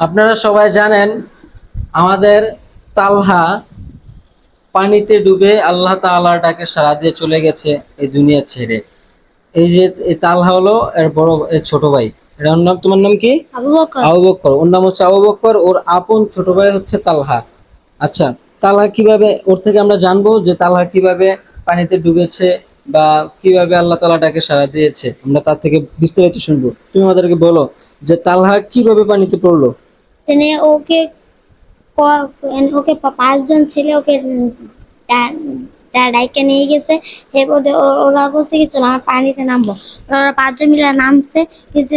আপনারা সবাই জানেন আমাদের তালহা পানিতে ডুবে আল্লাহ তাআলার ডাকে সাড়া দিয়ে চলে গেছে এই দুনিয়া ছেড়ে। এই যে এই তালহা হলো এর বড় এর ছোট ভাই। এর ওর নাম তোমার নাম কি? আবু বক্কর ওর নাম হচ্ছে আবু বক্কর ওর আপন ছোট ভাই হচ্ছে তালহা। আচ্ছা তালহা কীভাবে ওর থেকে আমরা জানব যে তালহা কীভাবে পানিতে ডুবেছে বা কীভাবে আল্লাহ তাআলা ডাকে সাড়া দিয়েছে। আমরা তার থেকে বিস্তারিত শুনব। তুমি আমাদেরকে বলো যে তালহা কীভাবে পানিতে পড়ল? তিনি ওকে ওকে পাঁচজন ছেলে ওকে ডাইকে নিয়ে গেছে। এরপর ওরা বলছে কি আমরা পানিতে নামবো। ওরা পাঁচজন মিলে নামছে। কিছু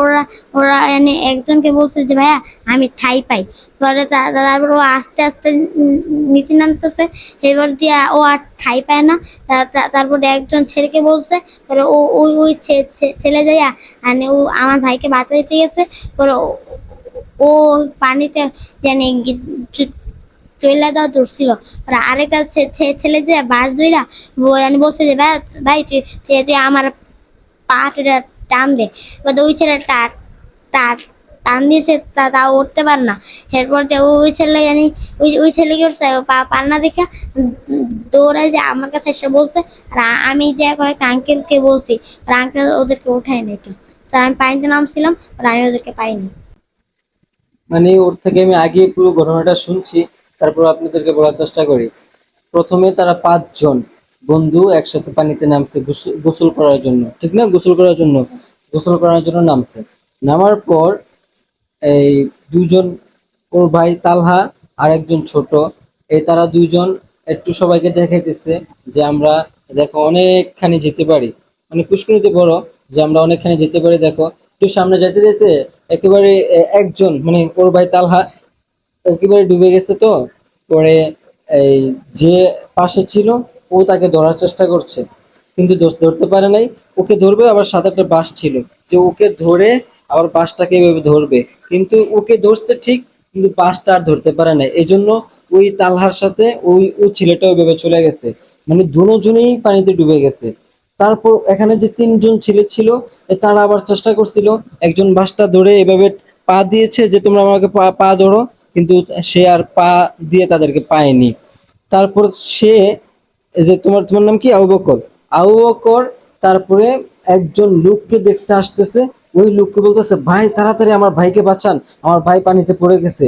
ওরা ওরা এনে একজনকে বলছে যে, ভাইয়া, আমি ঠাই পাই। পরে তারপর ও আস্তে আস্তে নিচে নামতেছে। এবার দিয়া ও আর ঠাই পায় না। তারপরে একজন ছেলেকে বলছে, পরে ও, ওই ওই ছেলে যাইয়া মানে ও, আমার ভাইকে বাঁচাইতে গেছে। পরে ও- পানিতে জানি চলে দাও ধরছিল। আর আরেকটা ছেলে যে বাস দুইরা জানি বলছে যে, ভাই ভাই, তুই আমার পাটা টান দে। এবার ওই ছেলে টান দিয়েছে, তা তা উঠতে পার না। এরপর ওই ছেলে জানি ওই ওই ছেলে কি করছে পার না দেখে দৌড়ায় যে আমার কাছে এসে বলছে, আর আমি যে কয়েকটা আঙ্কেলকে বলছি, আর আঙ্কেল ওদেরকে উঠায় তো। তো আমি পানিতে নামছিলাম, আর আমি ওদেরকে পাইনি। মানে ওর থেকে আমি আগে পুরো ঘটনাটা শুনছি, তারপর আপনাদেরকে বলার চেষ্টা করি। প্রথমে তারা পাঁচজন বন্ধু একসাথে পানিতে নামছে গোসল- করার জন্য, ঠিক না? গোসল করার জন্য, গোসল করার জন্য নামছে। নামার পর এই দুজন ওর ভাই তালহা আর একজন ছোট, এই তারা দুইজন একটু সবাইকে দেখাইতেছে যে আমরা দেখো অনেকখানি যেতে পারি। মানে পুষ্করিতে বড় যে আমরা অনেকখানি যেতে পারি, দেখো। একটু সামনে যেতে যেতে একেবারে একজন মানে ওর ভাই তালহা, একেবারে ডুবে গেছে তো। পরে এই যে পাশে ছিল, ও তাকে ধরার চেষ্টা করছে। কিন্তু ধরতে পারে নাই। ওকে ধরবে, আবার সাত একটা বাস ছিল। যে ওকে ধরে আবার বাসটাকে এভাবে ধরবে। কিন্তু ওকে ধরছে ঠিক, কিন্তু বাসটা আর ধরতে পারে নাই। এই জন্য ওই তালহার সাথে ওই ওই ছেলেটা ওইভাবে চলে গেছে। মানে দুজনেই পানিতে ডুবে গেছে। তারপর এখানে যে তিনজন ছেলে ছিল তারা আবার চেষ্টা করছিল, একজন বাসটা ধরে এভাবে পা দিয়েছে যে তোমরা আমাকে পা পা ধরো, কিন্তু সে আর পা দিয়ে তাদেরকে পায়নি। তারপর সে যে তোমার তোমার নাম কি? আবু বকর। আবু বকর তারপরে একজন লোককে দেখছে, আসতেছে। ওই লোককে বলতেছে, ভাই, তাড়াতাড়ি আমার ভাইকে বাঁচান, আমার ভাই পানিতে পড়ে গেছে।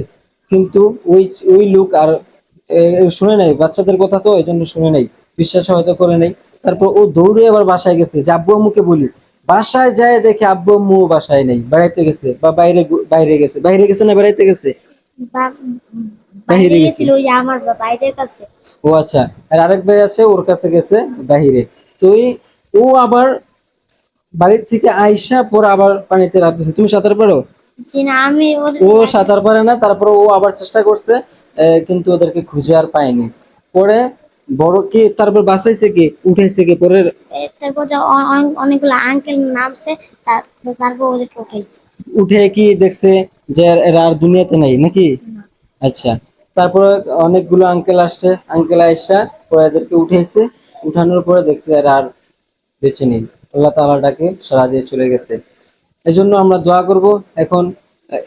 কিন্তু ওই ওই লোক আর শুনে নাই, বাচ্চাদের কথা তো এই জন্য শুনে নাই। বিশ্বাস হয়তো করে নাই। তারপর ও দৌড়ে আবার বাসায় গেছে। যে আব্বু আম্মুকে বলি বাসায় যায় দেখে আব্বু আম্মু বাসায় নেই। বেড়াইতে গেছে বা বাইরে বাইরে গেছে। বাইরে গেছে না বেড়াইতে গেছে? বা- বাহিরে বাইরে গেছিল। গেছিল ওই আমার ভাইদের কাছে। ও আচ্ছা আর আরেক ভাই আছে ওর কাছে গেছে বাহিরে তো ও আবার বাড়ির থেকে আইসা পরে আবার পানিতে লাভ তুমি সাঁতার পারো? আমি ও সাঁতার পারে না তারপরে ও আবার চেষ্টা করছে কিন্তু ওদেরকে খুঁজে আর পায়নি। পরে বড় কি? তারপর বাঁচাইছে কি? উঠেছে কি? পরে তারপর অনেকগুলো আঙ্কেল নামছে তারপর ওদেরকে উঠাইছে উঠে কি দেখছে যে এরা আর দুনিয়াতে নাই নাকি? আচ্ছা তারপরে অনেকগুলো আঙ্কেল আসছে আঙ্কেল আইসা পরে এদেরকে উঠেছে উঠানোর পরে দেখছে এরা আর বেঁচে নেই। আল্লাহ তাআলা ডাকে সারা দিয়ে চলে গেছে। এই জন্য আমরা দোয়া করব এখন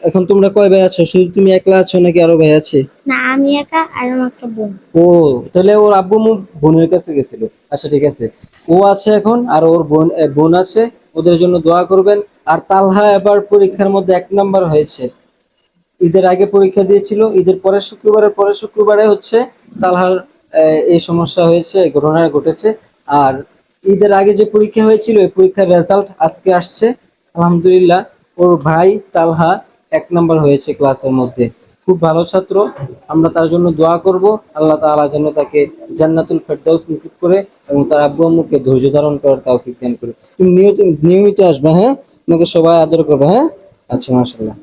এখন তোমরা কয় ভাই আছো? শুধু তুমি একলা আছো নাকি আরও ভাই আছে? না আমি একা আর আমার একটা বোন। ও, তাহলে ওর আব্বু আম্মু বোনের কাছে গেছিল। আচ্ছা ঠিক আছে। ও আছে এখন আর ওর বোন বোন আছে। ওদের জন্য দোয়া করবেন। আর তালহা এবার পরীক্ষার মধ্যে এক নাম্বার হয়েছে। ঈদের আগে পরীক্ষা দিয়েছিল। ঈদের পরের শুক্রবারের পরের শুক্রবারে হচ্ছে তালহার এই সমস্যা হয়েছে ঘটনা ঘটেছে। আর ঈদের আগে যে পরীক্ষা হয়েছিল, এই পরীক্ষার রেজাল্ট আজকে আসছে। আলহামদুলিল্লাহ, ওর ভাই তালহা এক নাম্বার হয়েছে ক্লাসের মধ্যে। খুব ভালো ছাত্র। আমরা তার জন্য দোয়া করব। আল্লাহ তাআলা যেন তাকে জান্নাতুল ফেরদাউস নিশ্চিত করে এবং তার আব্বু আম্মুকে ধৈর্য ধারণ করার তৌফিক দান করে। তুমি নিয়মিত নিয়মিত আসবে হ্যাঁ? তোমাকে সবাই আদর করবে হ্যাঁ? আচ্ছা মাশাআল্লাহ।